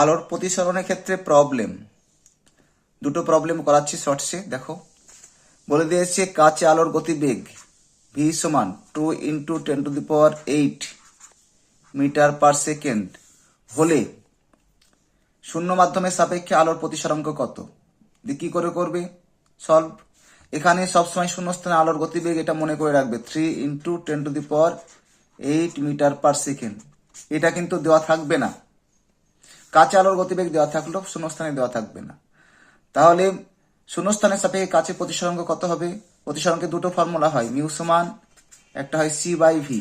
আলোর প্রতিসরণের ক্ষেত্রে প্রবলেম দুটো প্রবলেম করাচ্ছি শর্টসে দেখো। বলে দিয়েছে, কাঁচে আলোর গতিবেগ ভি সমান two into ten to the power eight metre per second হলে শূন্য মাধ্যমের সাপেক্ষে আলোর প্রতিসরাঙ্ক কত? কি করে করবে? সলভ এখানে সবসময় শূন্য স্থানে আলোর গতিবেগ এটা মনে করে রাখবে three into ten to the power eight metre per second এটা কিন্তু দেওয়া থাকবে না। কাঁচা আলোর গতিবেগ দেওয়া থাকলেও শূন্যস্থানে দেওয়া থাকবে না। তাহলে শূন্যস্থানের সাপেক্ষে কাছে প্রতিসরাঙ্ক কত হবে? প্রতিসরাঙ্কে দুটো ফর্মুলা হয়, মিউ সমান একটা হয় সি বাই ভি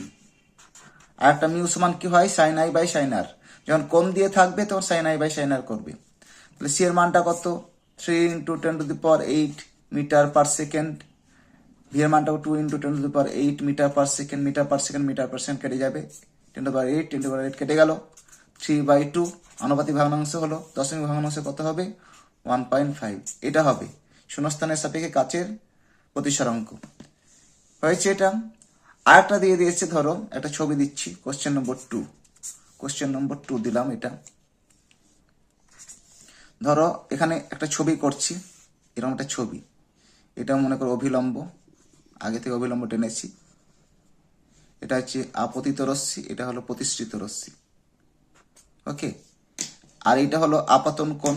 আর একটা মিউ সমান কি হয়? Sine i by sine r যখন কোন দিয়ে থাকবে, তখন sine i by sine r করবে। তাহলে সি এর মানটা কত? Three into ten to the power eight metre per second V এর মানটা two into ten to the power eight metre per second metre per second metre per second কেটে যাবে। Ten to power eight ten to power eight কেটে গেল। Three by two অনুপাতিক ভগ্নাংশ হলো দশমিক ভগ্নাংশ কত হবে? ওয়ান পয়েন্ট ফাইভ এটা হবে। শূন্যস্থানের সাপেক্ষে কাচের প্রতিসরাঙ্ক হয়েছে এটা? আরেকটা দিয়ে দিয়েছে, ধরো, একটা ছবি দিচ্ছি question number two question number two দিলাম এটা। ধরো, এখানে একটা ছবি করছি, এরকম একটা ছবি। এটা মনে করো অভিলম্ব। আগে থেকে অভিলম্ব টেনেছি। এটা হচ্ছে আপতিত রশ্মি, এটা হলো প্রতিষ্ঠিত রশ্মি। ওকে? আর এটা হলো আপাতন কোণ।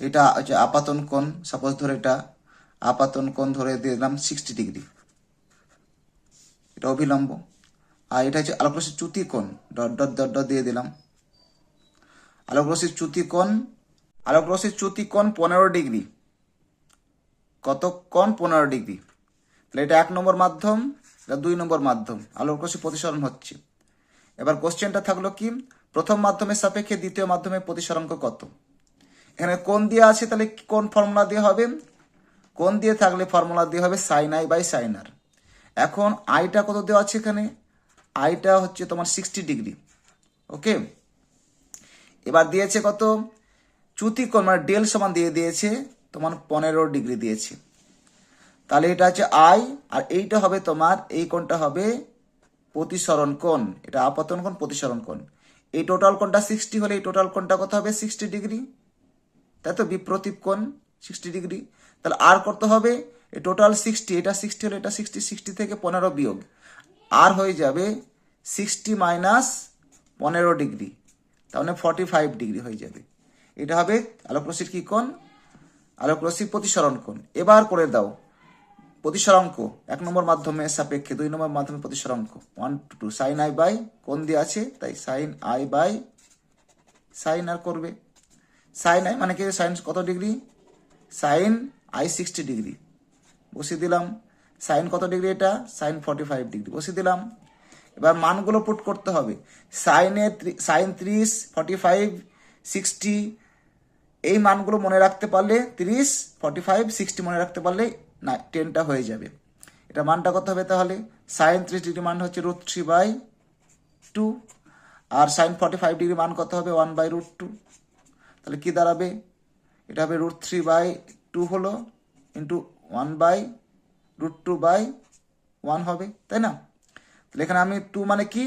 এটা হচ্ছে আপাতন কোণ সাপোজ ধরে এটা আপাতন কোণ ধরে দিয়ে দিলাম সিক্সটি ডিগ্রি এটা অভিলম্ব আর এটা হচ্ছে আলোকরশ্মির চ্যুতি কোণ, ডট ডট ডট ডট দিয়ে দিলাম। আলোকরশ্মির চ্যুতি কোণ, আলোকরশ্মির চ্যুতি কোণ পনেরো ডিগ্রি। কত কোণ? পনেরো ডিগ্রি। তাহলে এটা এক নম্বর মাধ্যম, এটা দুই নম্বর মাধ্যম। আলোকরশ্মি প্রতিসরণ হচ্ছে। এবার কোশ্চেনটা থাকল কি? প্রথম মাধ্যমের সাপেক্ষে দ্বিতীয় মাধ্যমের প্রতিসরাঙ্ক কত? এখানে কোন দিয়ে আছে, তাহলে কোন ফর্মুলা দিয়ে হবে? কোন দিয়ে থাকলে ফর্মুলা দিয়ে হবে? Sine i by sine r এখন আইটা কত দেওয়া আছে এখানে? আইটা হচ্ছে তোমার সিক্সটি ডিগ্রি ওকে এবার দিয়েছে কত? কোণ মানে ডেল সমান দিয়ে দিয়েছে, তোমার পনেরো ডিগ্রি দিয়েছে। তাহলে এটা হচ্ছে আই আর এইটা হবে তোমার, এই কোণটা হবে প্রতিসরণ কোণ। এটা আপতন কোণ, প্রতিসরণ কোণ। এই টোটাল কোণটা সিক্সটি হলে এই টোটাল কোণটা কত হবে? সিক্সটি ডিগ্রি তাই তো বিপ্রতীপ কোণ সিক্সটি ডিগ্রি তাহলে আর করতে হবে? এই টোটাল সিক্সটি এটা সিক্সটি হলে এটা সিক্সটি সিক্সটি থেকে পনেরো বিয়োগ। আর হয়ে যাবে সিক্সটি মাইনাস পনেরো ডিগ্রি মানে ফর্টি ফাইভ ডিগ্রি হয়ে যাবে। এটা হবে আলোকরশ্মির কি কোণ? আলোকরশ্মির প্রতিসরণ কোণ। এবার করে দাও। প্রতিসরাঙ্ক, এক নম্বর মাধ্যমে সাপেক্ষে, দুই নম্বর মাধ্যমে প্রতিসরাঙ্ক। One to two sine i by কোন দিয়ে আছে? তাই sine i by sine r করবে। সাইন আই মানে কি? সাইন কত degree? Sine i sixty degree. বসিয়ে দিলাম। সাইন কত ডিগ্রি এটা? Sine forty five degree. বসিয়ে দিলাম। এবার মানগুলো পুট করতে হবে। সাইনে সাইন ত্রিশ ফর্টি ফাইভ সিক্সটি এই মানগুলো মনে রাখতে পারলে তিরিশ ফর্টি ফাইভ সিক্সটি মনে রাখতে পারলে না টেনটা হয়ে যাবে। এটা মানটা কত হবে তাহলে? সাইন ত্রিশ ডিগ্রি মান হচ্ছে রুট থ্রি বাই টু আর সাইন ফর্টি ফাইভ ডিগ্রি মান কত হবে? ওয়ান বাই রুট টু তাহলে কী দাঁড়াবে? এটা হবে রুট থ্রি বাই টু হলো into one by root two by one হবে, তাই না? তাহলে এখানে আমি টু মানে কি?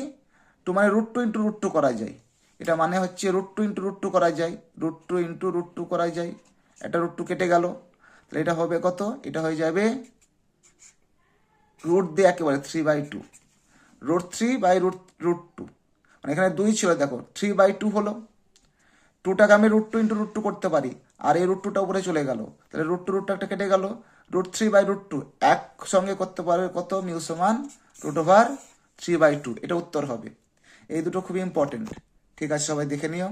টু মানে root two into root two করা যায়। এটা মানে হচ্ছে root two into root two করা যায়। Root two into root two করা যায়। এটা রুট টু কেটে গেল। তাহলে এটা হবে কত? এটা হয়ে যাবে রুট দিয়ে একেবারে three by two root three by root root two মানে এখানে দুই ছিল, দেখো থ্রি বাই টু হলো। টুটাকে আমি root two into root two করতে পারি। আর এই রুট টুটা উপরে চলে গেল। তাহলে রুট টু রুটটা একটা কেটে গেল। Root three by root two একসঙ্গে করতে পারবে কত? মিউ সমান root over three by two এটা উত্তর হবে। এই দুটো খুবই ইম্পর্টেন্ট ঠিক আছে, সবাই দেখে নিও।